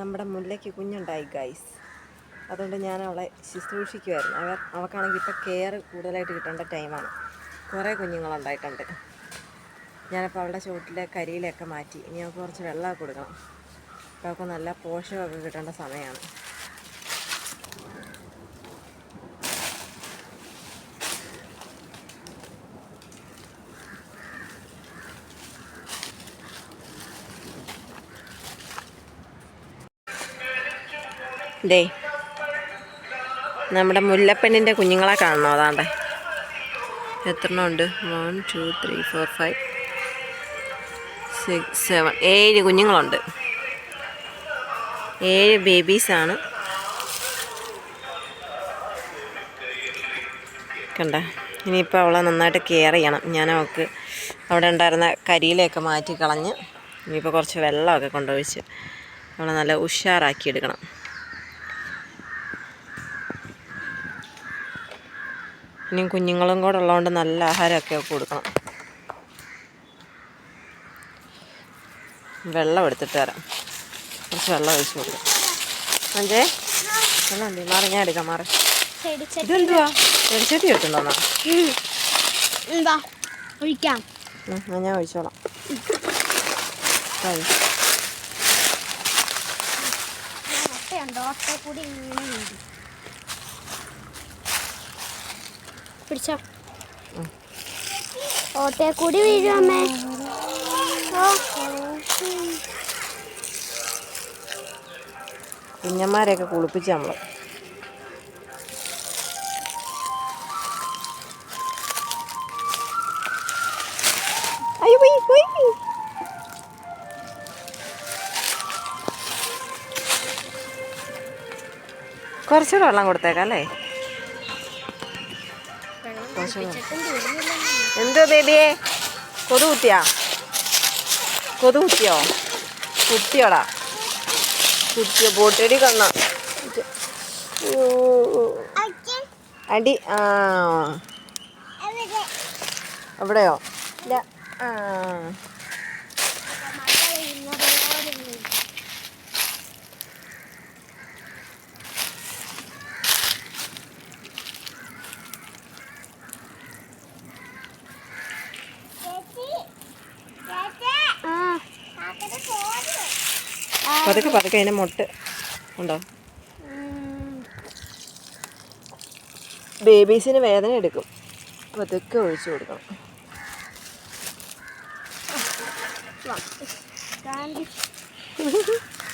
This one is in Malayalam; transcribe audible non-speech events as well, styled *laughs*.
നമ്മുടെ മുല്ലയ്ക്ക് കുഞ്ഞുണ്ടായി ഗൈസ് അതുകൊണ്ട് ഞാൻ അവളെ ശുശ്രൂഷിക്കുമായിരുന്നു അവർ അവൾക്കാണെങ്കിൽ ഇപ്പോൾ കെയർ കൂടുതലായിട്ട് കിട്ടേണ്ട ടൈമാണ് കുറേ കുഞ്ഞുങ്ങളുണ്ടായിട്ടുണ്ട്. ഞാനപ്പോൾ അവളുടെ ചുവട്ടിലെ കരിയിലൊക്കെ മാറ്റി. ഇനി അവൾക്ക് കുറച്ച് വെള്ളമൊക്കെ കൊടുക്കണം. അപ്പോൾ അവൾക്ക് നല്ല പോഷകമൊക്കെ കിട്ടേണ്ട സമയമാണ്. ഡേ നമ്മുടെ മുല്ലപ്പെണ്ണിന്റെ കുഞ്ഞുങ്ങളെ കാണണോ അതാണ്ടേ? എത്രണ്ണം ഉണ്ട്? One two three four five six seven ഏഴ് കുഞ്ഞുങ്ങളുണ്ട്. ഏഴ് ബേബീസാണ്. കണ്ട ഇനിയിപ്പോൾ അവളെ നന്നായിട്ട് കെയർ ചെയ്യണം. ഞാൻ അവൾക്ക് അവിടെ ഉണ്ടായിരുന്ന കരിയിലൊക്കെ മാറ്റി കളഞ്ഞ് ഇനിയിപ്പോൾ കുറച്ച് വെള്ളമൊക്കെ കൊണ്ടുപോയിച്ച് അവളെ നല്ല ഉഷാറാക്കി എടുക്കണം ഇനിയും കുഞ്ഞുങ്ങളും കൂടെ ഉള്ളതുകൊണ്ട് നല്ല ആഹാരമൊക്കെ കൊടുക്കണം. വെള്ളം എടുത്തിട്ട് തരാം. കുറച്ച് വെള്ളം ഒഴിച്ചു കൊടുക്കാം. അഞ്ചേ വെള്ളം ഉണ്ട് മാറി ഞാൻ എടുക്കാം മാറി. ഇതെന്തുവാ? ചെടിച്ചട്ടി കിട്ടുന്നോന്നാ എന്താ ഒഴിക്കാം. ഞാൻ ഒഴിച്ചോളാം. ഒട്ടയുണ്ടോ ഒട്ട കൂടി ഇങ്ങനെ വീഴും. പിടിച്ചോ ഉം. ഓട്ടയെ കൂടി വീഴും അമ്മേ. കുഞ്ഞന്മാരെയൊക്കെ കുളിപ്പിച്ച് നമ്മൾ അയ്യോ പോയി പോയി കുറച്ചുകൂടെ വെള്ളം കൊടുത്തേക്കാം അല്ലേ. എന്തോ ബേബിയെ? കൊതു കുത്തിയാ? കൊതു കുത്തിയോ? കുത്തിയോടാ. കുത്തിയോ? ബോട്ടടി കണ്ണ. അടി ആ. അവിടെയോ? ഇല്ല ആ. പതുക്കെ പതുക്കെ അതിന്റെ മുട്ട് ഉണ്ടോ. ബേബീസിന് വേദന എടുക്കും പതുക്കെ ഒഴിച്ചു കൊടുക്കണം വാ. കാണ്ടി. *laughs*